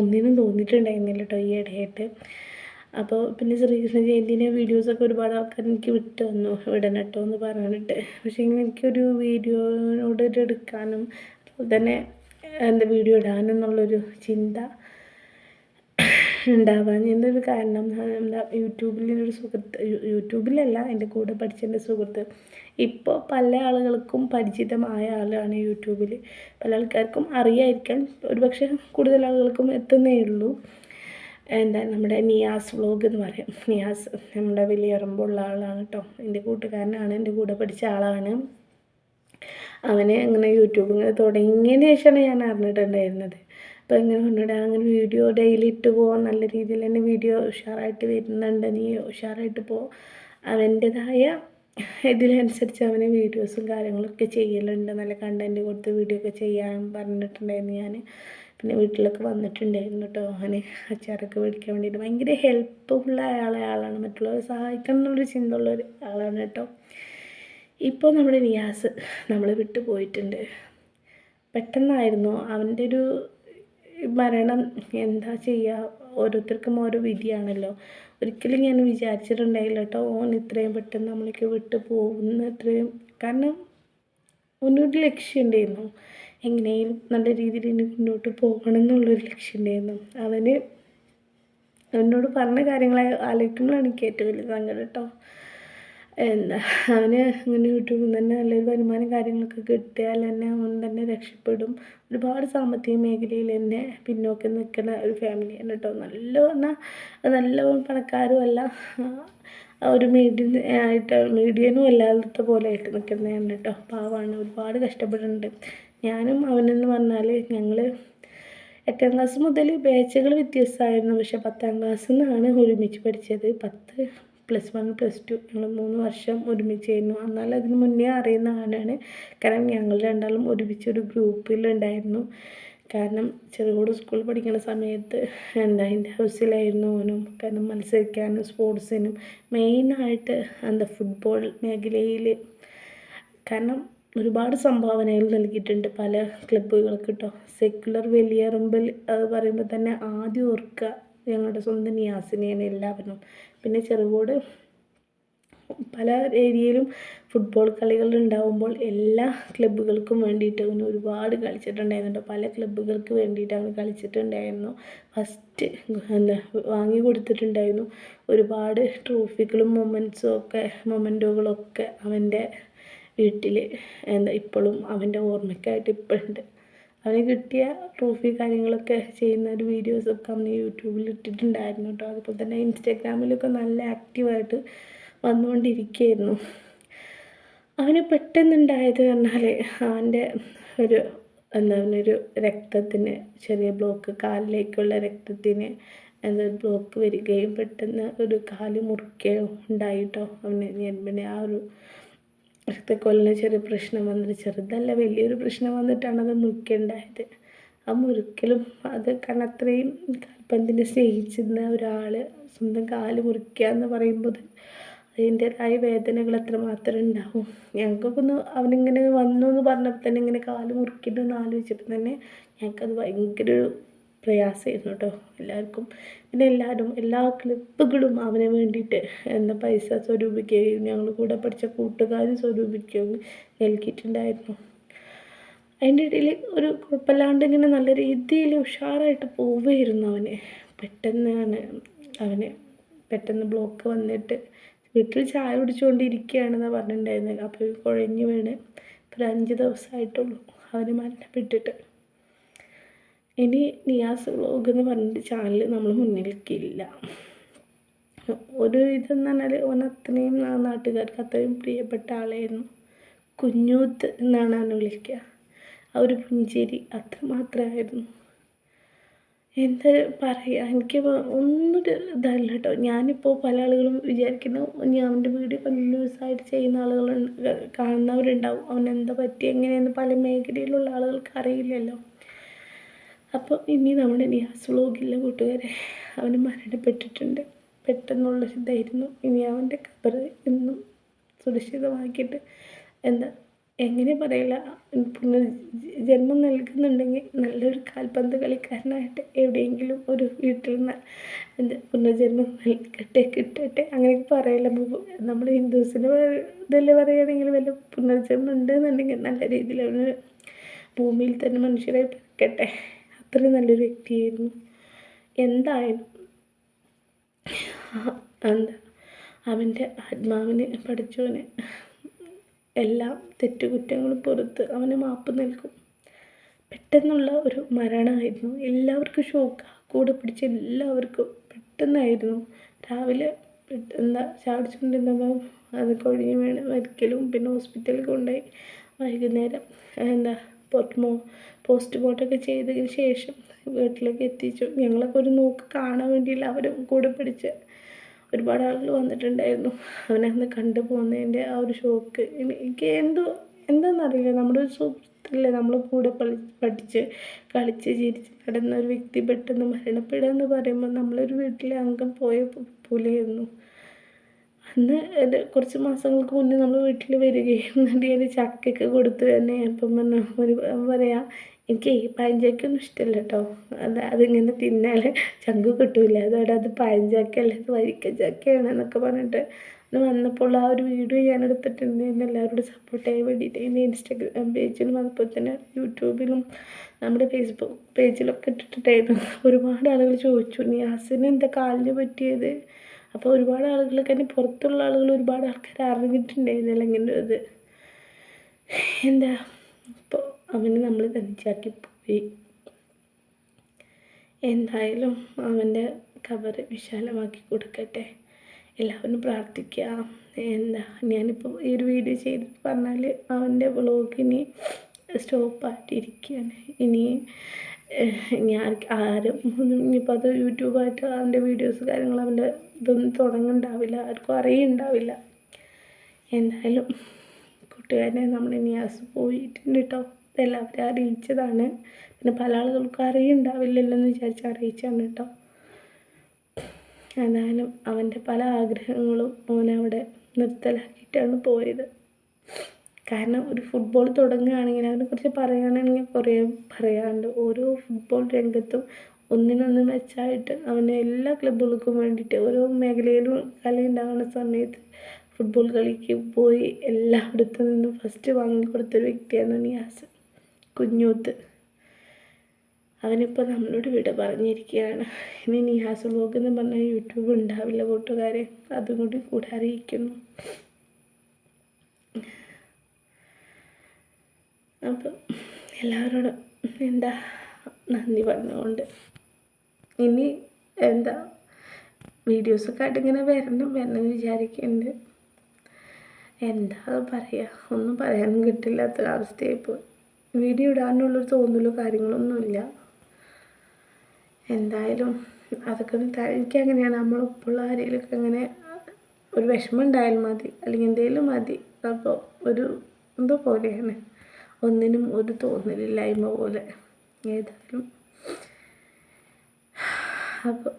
ഒന്നിനും തോന്നിയിട്ടുണ്ടായിരുന്നില്ല കേട്ടോ ഈ ഇടയായിട്ട്. അപ്പോൾ പിന്നെ ശ്രീകൃഷ്ണ ജയന്തിന്റെ വീഡിയോസൊക്കെ ഒരുപാട് ആൾക്കാർ എനിക്ക് വിട്ടു തന്നു വിടണം കേട്ടോ എന്ന് പറഞ്ഞിട്ട്. പക്ഷേ ഇങ്ങനെ എനിക്കൊരു വീഡിയോനോട് എടുക്കാനും അതുപോലെ തന്നെ എന്താ വീഡിയോ ഇടാനും എന്നുള്ളൊരു ചിന്ത ഉണ്ടാവാൻ എന്തൊരു കാരണം. എന്താ യൂട്യൂബിലൊരു സുഹൃത്ത് യൂട്യൂബിലല്ല എന്റെ കൂടെ പഠിച്ച എന്റെ സുഹൃത്ത് ഇപ്പോൾ പല ആളുകൾക്കും പരിചിതമായ ആളാണ് യൂട്യൂബിൽ. പല ആൾക്കാർക്കും അറിയായിരിക്കാം. ഒരുപക്ഷെ കൂടുതൽ ആളുകൾക്കും എത്തുന്നേ ഉള്ളൂ. എന്താ നമ്മുടെ നിയാസ് വ്ളോഗ് എന്ന് പറയും. നിയാസ് നമ്മുടെ വലിയറമ്പുള്ള ആളാണ് കേട്ടോ. എന്റെ കൂട്ടുകാരനാണ്. എന്റെ കൂടെ പഠിച്ച ആളാണ്. അവനെ അങ്ങനെ യൂട്യൂബ് ഇങ്ങനെ തുടങ്ങിയതിന് ശേഷമാണ് ഞാൻ അറിഞ്ഞിട്ടുണ്ടായിരുന്നത്. അപ്പോൾ ഇങ്ങനെ പറഞ്ഞിട്ട് അങ്ങനെ വീഡിയോ ഡെയിലി ഇട്ട് പോകാൻ നല്ല രീതിയിൽ തന്നെ വീഡിയോ ഉഷാറായിട്ട് വരുന്നുണ്ട്. നീ ഉഷാറായിട്ട് പോ. അവന്റെതായ ഇതിനനുസരിച്ച് അവന് വീഡിയോസും കാര്യങ്ങളൊക്കെ ചെയ്യലുണ്ട്. നല്ല കണ്ടന്റ് കൊടുത്ത് വീഡിയോ ഒക്കെ ചെയ്യാൻ പറഞ്ഞിട്ടുണ്ടായിരുന്നു ഞാൻ പിന്നെ വീട്ടിലൊക്കെ വന്നിട്ടുണ്ടായിരുന്നു കേട്ടോ അവന് അച്ചാറൊക്കെ വിളിക്കാൻ വേണ്ടിയിട്ട്. ഭയങ്കര ഹെൽപ്പ്ഫുള്ളായ ആളെ ആളാണ്. മറ്റുള്ളവരെ സഹായിക്കണം എന്നൊരു ചിന്ത ഉള്ള ഒരു ആളാണ് കേട്ടോ ഇപ്പോൾ നമ്മുടെ നിയാസ് നമ്മൾ വിട്ടു പോയിട്ടുണ്ട്. പെട്ടെന്നായിരുന്നു അവന്റെ ഒരു മരണം എന്താ ചെയ്യുക ഓരോരുത്തർക്കും ഓരോ വിധിയാണല്ലോ. ഒരിക്കലും ഞാൻ വിചാരിച്ചിട്ടുണ്ടായില്ല കേട്ടോ ഓൻ ഇത്രയും പെട്ടെന്ന് നമ്മളേക്ക് വിട്ടു പോകുന്ന ഇത്രയും. കാരണം ഒന്നൊരു ലക്ഷ്യം ഉണ്ടായിരുന്നു. എങ്ങനെയും നല്ല രീതിയിൽ ഇനി മുന്നോട്ട് പോകണം എന്നുള്ളൊരു ലക്ഷ്യം ഉണ്ടായിരുന്നു. അവന് എന്നോട് പറഞ്ഞ കാര്യങ്ങളെ ആലോചിക്കുമ്പോഴാണ് എനിക്ക് ഏറ്റവും വലിയ സങ്കടം കേട്ടോ എന്താ അവന് ഇങ്ങനെ യൂട്യൂബിൽ തന്നെ നല്ലൊരു വരുമാനം കാര്യങ്ങളൊക്കെ കിട്ടിയാൽ തന്നെ അവൻ തന്നെ രക്ഷപ്പെടും. ഒരുപാട് സാമ്പത്തിക മേഖലയിൽ തന്നെ പിന്നോക്കം നിൽക്കുന്ന ഒരു ഫാമിലിയാണ് കേട്ടോ. നല്ല എന്നാൽ നല്ല പണക്കാരും അല്ല ഒരു മീഡിയം ആയിട്ട് മീഡിയനും അല്ലാത്ത പോലെ ആയിട്ട് നിൽക്കുന്നതാണ് കേട്ടോ. പാവമാണ് ഒരുപാട് കഷ്ടപ്പെടുന്നുണ്ട്. ഞാനും അവനെന്ന് പറഞ്ഞാൽ ഞങ്ങൾ എട്ടാം ക്ലാസ് മുതൽ ബാച്ചുകൾ വ്യത്യസ്തമായിരുന്നു. പക്ഷേ പത്താം ക്ലാസ്സിൽ നിന്നാണ് ഒരുമിച്ച് പഠിച്ചത്. പത്ത് പ്ലസ് വൺ പ്ലസ് ടു ഞങ്ങൾ മൂന്ന് വർഷം ഒരുമിച്ചായിരുന്നു. എന്നാൽ അതിന് മുന്നേ അറിയുന്ന ആളാണ്. കാരണം ഞങ്ങൾ രണ്ടാളും ഒരുമിച്ചൊരു ഗ്രൂപ്പിലുണ്ടായിരുന്നു കാരണം ചെറുകോട് സ്കൂളിൽ പഠിക്കുന്ന സമയത്ത് എന്താ എന്റെ ഹൗസിലായിരുന്നു ഓനും. കാരണം മത്സരിക്കാനും സ്പോർട്സിനും മെയിനായിട്ട് എന്താ ഫുട്ബോൾ മേഖലയിൽ കാരണം ഒരുപാട് സംഭാവനകൾ നൽകിയിട്ടുണ്ട് പല ക്ലബ്ബുകൾക്ക് കേട്ടോ സെക്കുലർ വലിയറുമ്പിൽ പറയുമ്പോൾ തന്നെ ആദ്യം ഓർക്കുക. ഞങ്ങളുടെ സ്വന്തം നിയാസിനെയാണ് എല്ലാവരും. പിന്നെ ചെറുകോട് പല ഏരിയയിലും ഫുട്ബോൾ കളികൾ ഉണ്ടാകുമ്പോൾ എല്ലാ ക്ലബ്ബുകൾക്കും വേണ്ടിയിട്ട് അവന് ഒരുപാട് കളിച്ചിട്ടുണ്ടായിരുന്നു. പല ക്ലബ്ബുകൾക്ക് വേണ്ടിയിട്ട് അവൻ കളിച്ചിട്ടുണ്ടായിരുന്നു. ഫസ്റ്റ് എന്താ വാങ്ങി കൊടുത്തിട്ടുണ്ടായിരുന്നു. ഒരുപാട് ട്രോഫികളും മൊമെന്റ്സും ഒക്കെ മൊമെന്റുകളൊക്കെ അവന്റെ വീട്ടിൽ എന്താ ഇപ്പോഴും അവന്റെ ഓർമ്മയ്ക്കായിട്ട് ഇപ്പോഴുണ്ട്. അവന് കിട്ടിയ ട്രോഫി കാര്യങ്ങളൊക്കെ ചെയ്യുന്ന ഒരു വീഡിയോസൊക്കെ അവന് യൂട്യൂബിൽ ഇട്ടിട്ടുണ്ടായിരുന്നു കേട്ടോ അതുപോലെ തന്നെ ഇൻസ്റ്റാഗ്രാമിലൊക്കെ നല്ല ആക്റ്റീവായിട്ട് വന്നുകൊണ്ടിരിക്കുകയായിരുന്നു അവന് പെട്ടെന്നുണ്ടായത് പറഞ്ഞാൽ അവന്റെ ഒരു എന്താ ഒരു രക്തത്തിന് ചെറിയ ബ്ലോക്ക് കാലിലേക്കുള്ള രക്തത്തിന് എന്താ ബ്ലോക്ക് വരികയും പെട്ടെന്ന് ഒരു കാൽ മുറിക്കുകയോ ഉണ്ടായിട്ടോ അവന്. ഞാൻ ആ ഒരു രക്തക്കൊല്ലിന് ചെറിയ പ്രശ്നം വന്നിട്ട് ചെറുതല്ല വലിയൊരു പ്രശ്നം വന്നിട്ടാണ് അത് മുറിക്കുണ്ടായത്. ആ മുറിക്കലും അത് കാരണം അത്രയും കാൽപ്പന്തിനെ സ്നേഹിച്ചിരുന്ന ഒരാൾ സ്വന്തം കാൽ മുറിക്കുക എന്ന് പറയുമ്പോൾ അതിന്റെതായ വേദനകൾ എത്രമാത്രം ഉണ്ടാവും. ഞങ്ങൾക്കൊക്കെ ഒന്ന് അവനിങ്ങനെ വന്നു എന്ന് പറഞ്ഞപ്പോൾ തന്നെ ഇങ്ങനെ കാൽ മുറിക്കുന്നു എന്ന് ആലോചിച്ചപ്പോൾ തന്നെ ഞങ്ങൾക്കത് ഭയങ്കര ഒരു പ്രയാസമായിരുന്നു കേട്ടോ. എല്ലാവർക്കും പിന്നെ എല്ലാവരും എല്ലാ ക്ലിപ്പുകളും അവന് വേണ്ടിയിട്ട് എന്താ പൈസ സ്വരൂപിക്കുകയും ഞങ്ങൾ കൂടെ പഠിച്ച കൂട്ടുകാർ സ്വരൂപിക്കുകയും നൽകിയിട്ടുണ്ടായിരുന്നു. അതിന്റെ ഇടയിൽ ഒരു കുഴപ്പമില്ലാണ്ട് ഇങ്ങനെ നല്ല രീതിയിൽ ഉഷാറായിട്ട് പോവുകയായിരുന്നു അവന്. പെട്ടെന്നാണ് അവന് പെട്ടെന്ന് ബ്ലോക്ക് വന്നിട്ട് വീട്ടിൽ ചായ കുടിച്ചുകൊണ്ടിരിക്കുകയാണെന്നാണ് പറഞ്ഞിട്ടുണ്ടായിരുന്നത്. അപ്പോൾ കുഴഞ്ഞു വീണ്. ഒരു അഞ്ച് ദിവസമായിട്ടുള്ളൂ അവന് മരണപ്പെട്ടിട്ട്. ഇനി നിയാസ് വ്ലോഗ് എന്ന് പറഞ്ഞിട്ട് ചാനൽ നമ്മൾ മുന്നിലേക്കില്ല ഒരു ഇതെന്ന് പറഞ്ഞാൽ ഓൻ അത്രയും നാട്ടുകാർക്ക് അത്രയും പ്രിയപ്പെട്ട ആളായിരുന്നു. കുഞ്ഞൂത്ത് എന്നാണ് അവനെ വിളിക്കുക ആ ഒരു പുഞ്ചേരി അത്രമാത്രമായിരുന്നു എന്താ പറയുക എനിക്ക് ഒന്നൊരു ഇതല്ല കേട്ടോ ഞാനിപ്പോൾ പല ആളുകളും വിചാരിക്കുന്നു ഇനി അവന്റെ വീഡിയോ കണ്ടിന്യൂസ് ആയിട്ട് ചെയ്യുന്ന ആളുകൾ കാണുന്നവരുണ്ടാവും. അവനെന്താ പറ്റി എങ്ങനെയെന്ന് പല മേഖലയിലുള്ള ആളുകൾക്ക് അറിയില്ലല്ലോ. അപ്പോൾ ഇനി നമ്മുടെ നിയാസ് വ്ളോഗില്ല കൂട്ടുകാരെ അവൻ മരണപ്പെട്ടിട്ടുണ്ട്. പെട്ടെന്നുള്ള ഇതായിരുന്നു. ഇനി അവന്റെ ഖബർ എന്നും സുരക്ഷിതമാക്കിയിട്ട് എന്താ എങ്ങനെ പറയില്ല. പുനർജന്മം നൽകുന്നുണ്ടെങ്കിൽ നല്ലൊരു കാൽപന്ത് കളിക്കാരനായിട്ട് എവിടെയെങ്കിലും ഒരു വീട്ടിൽ നിന്ന് എന്താ പുനർജന്മം നൽകട്ടെ കിട്ടട്ടെ അങ്ങനെയൊക്കെ പറയില്ല. നമ്മൾ ഹിന്ദുസിന് ഇതല്ലേ പറയുകയാണെങ്കിൽ വല്ല പുനർജന്മം ഉണ്ടെന്നുണ്ടെങ്കിൽ നല്ല രീതിയിൽ അവന് ഭൂമിയിൽ തന്നെ മനുഷ്യരായി പിറക്കട്ടെ. അത്രയും നല്ലൊരു വ്യക്തിയായിരുന്നു. എന്തായാലും എന്താ അവന്റെ ആത്മാവിന് പഠിച്ചവന് എല്ലാ തെറ്റുകുറ്റങ്ങളും പുറത്ത് അവന് മാപ്പ് നൽകും. പെട്ടെന്നുള്ള ഒരു മരണമായിരുന്നു. എല്ലാവർക്കും ഷോക്ക് കൂടെ പിടിച്ച എല്ലാവർക്കും പെട്ടെന്നായിരുന്നു. രാവിലെ എന്താ ചാടിച്ചുകൊണ്ടിരുന്നപ്പോൾ അത് കൊഴിഞ്ഞ് വീണ് മരിക്കലും പിന്നെ ഹോസ്പിറ്റലിൽ കൊണ്ടുപോയി വൈകുന്നേരം എന്താ പോസ്റ്റ്മോ പോസ്റ്റ്മോർട്ടമൊക്കെ ചെയ്തതിന് ശേഷം വീട്ടിലേക്ക് എത്തിച്ചു. ഞങ്ങളൊക്കെ ഒരു നോക്ക് കാണാൻ വേണ്ടിയില്ല അവരും കൂടെ പിടിച്ച് ഒരുപാട് ആളുകൾ വന്നിട്ടുണ്ടായിരുന്നു. അവനെ അന്ന് കണ്ടു പോകുന്നതിന്റെ ആ ഒരു ഷോക്ക്. എനിക്ക് എന്തോ എന്താണെന്നറിയില്ല നമ്മുടെ ഒരു സുഹൃത്തല്ലേ നമ്മൾ കൂടെ പഠിച്ച് കളിച്ച് ചിരിച്ച് നടന്ന ഒരു വ്യക്തി പെട്ടെന്ന് മരണപ്പെടുക എന്ന് പറയുമ്പോൾ നമ്മളൊരു വീട്ടിലെ അംഗം പോയ പോലെയായിരുന്നു. അന്ന് കുറച്ച് മാസങ്ങൾക്ക് മുന്നേ നമ്മൾ വീട്ടിൽ വരികയും എന്നിട്ട് ചക്കയൊക്കെ കൊടുത്തു തന്നെ അപ്പം പറഞ്ഞു ഒരു പറയാം എനിക്ക് പഴഞ്ചക്കയൊന്നും ഇഷ്ടമല്ല കേട്ടോ അത് അതിങ്ങനെ തിന്നാൽ ചങ്ക് കിട്ടൂല. അതോടെ അത് പഴഞ്ചാക്കല്ല അത് വരിക്ക ചക്കയാണ് എന്നൊക്കെ പറഞ്ഞിട്ട് വന്നപ്പോൾ ആ ഒരു വീഡിയോ ഞാൻ എടുത്തിട്ടുണ്ട്. എന്ന് എല്ലാവരോടും സപ്പോർട്ട് ചെയ്യാൻ വേണ്ടിയിട്ട് എന്റെ ഇൻസ്റ്റാഗ്രാം പേജിലും അതുപോലെ തന്നെ യൂട്യൂബിലും നമ്മുടെ ഫേസ്ബുക്ക് പേജിലൊക്കെ ഇട്ടിട്ടുണ്ടായിരുന്നു. ഒരുപാട് ആളുകൾ ചോദിച്ചു നിയാസിന് എന്താ കാലിന് പറ്റിയത്? അപ്പോൾ ഒരുപാട് ആളുകളൊക്കെ തന്നെ പുറത്തുള്ള ആളുകൾ ഒരുപാട് ആൾക്കാർ അറിഞ്ഞിട്ടുണ്ടായിരുന്നില്ല ഇങ്ങനെ ഇത്. എന്താ? അപ്പോൾ അവനെ നമ്മൾ തനിച്ചാക്കി പോയി. എന്തായാലും അവന്റെ കവർ വിശാലമാക്കി കൊടുക്കട്ടെ. എല്ലാവരും പ്രാർത്ഥിക്കുക എന്താ? ഞാനിപ്പോൾ ഈ ഒരു വീഡിയോ ചെയ്തിട്ട് പറഞ്ഞാൽ അവന്റെ വ്ളോഗിനി സ്റ്റോപ്പായിട്ടിരിക്കുകയാണ്. ഇനി ഞാൻ ആരും ഇനിയിപ്പോൾ അത് യൂട്യൂബായിട്ട് അവന്റെ വീഡിയോസ് കാര്യങ്ങൾ അവന്റെ ഇതൊന്നും തുടങ്ങുന്നുണ്ടാവില്ല ആർക്കും അറിയുന്നുണ്ടാവില്ല എന്തായാലും കൂട്ടുകാരനെ നമ്മുടെ നിയാസ് പോയിട്ടുണ്ട് കേട്ടോ എല്ലാവരും അറിയിച്ചതാണ്. പിന്നെ പല ആളുകൾക്കും അറിയുന്നുണ്ടാവില്ലല്ലോ എന്ന് വിചാരിച്ച് അറിയിച്ചാണ് കേട്ടോ എന്തായാലും അവന്റെ പല ആഗ്രഹങ്ങളും അവനവിടെ നിർത്തലാക്കിയിട്ടാണ് പോയത്. കാരണം ഒരു ഫുട്ബോൾ തുടങ്ങുകയാണെങ്കിൽ അതിനെക്കുറിച്ച് പറയുകയാണെങ്കിൽ കുറേ പറയാനുണ്ട്. ഓരോ ഫുട്ബോൾ രംഗത്തും ഒന്നിനൊന്ന് മെച്ചമായിട്ട് അവനെ എല്ലാ ക്ലബ്ബുകൾക്കും വേണ്ടിയിട്ട് ഓരോ മേഖലയിലും കളി ഉണ്ടാകുന്ന സമയത്ത് ഫുട്ബോൾ കളിക്ക് പോയി എല്ലായിടത്തു നിന്നും ഫസ്റ്റ് വാങ്ങിക്കൊടുത്തൊരു വ്യക്തിയാണ് നിയാസ് കുഞ്ഞൂത്ത്. അവനിപ്പോൾ നമ്മളോട് വിട പറഞ്ഞിരിക്കുകയാണ്. ഇനി നിയാസ് വ്ലോഗ് എന്ന് പറഞ്ഞാൽ യൂട്യൂബ് ഉണ്ടാവില്ല കൂട്ടുകാരെ. അതും കൂടി കൂടെ അറിയിക്കുന്നു. അപ്പം എല്ലാവരോടും എന്താ നന്ദി പറഞ്ഞുകൊണ്ട്. ഇനി എന്താ വീഡിയോസൊക്കെ ആയിട്ട് ഇങ്ങനെ വരണം വരണം വിചാരിക്കുന്നുണ്ട് എന്താ പറയുക ഒന്നും പറയാനും കിട്ടില്ലാത്ത അവസ്ഥയായിപ്പോയി വീഡിയോ ഇടാനുള്ളൊരു തോന്നലോ കാര്യങ്ങളൊന്നുമില്ല. എന്തായാലും അതൊക്കെ എനിക്ക് അങ്ങനെയാണ്. നമ്മളൊപ്പമുള്ള ആരെങ്കിലുമൊക്കെ അങ്ങനെ ഒരു വിഷമം ഉണ്ടായാലും മതി. അല്ലെങ്കിൽ എന്തെങ്കിലും മതി. അപ്പോൾ ഒരു എന്തോ പോലെയാണ്. ഒന്നിനും ഒരു തോന്നലില്ലായ്മ പോലെ ഏതായാലും. അപ്പോൾ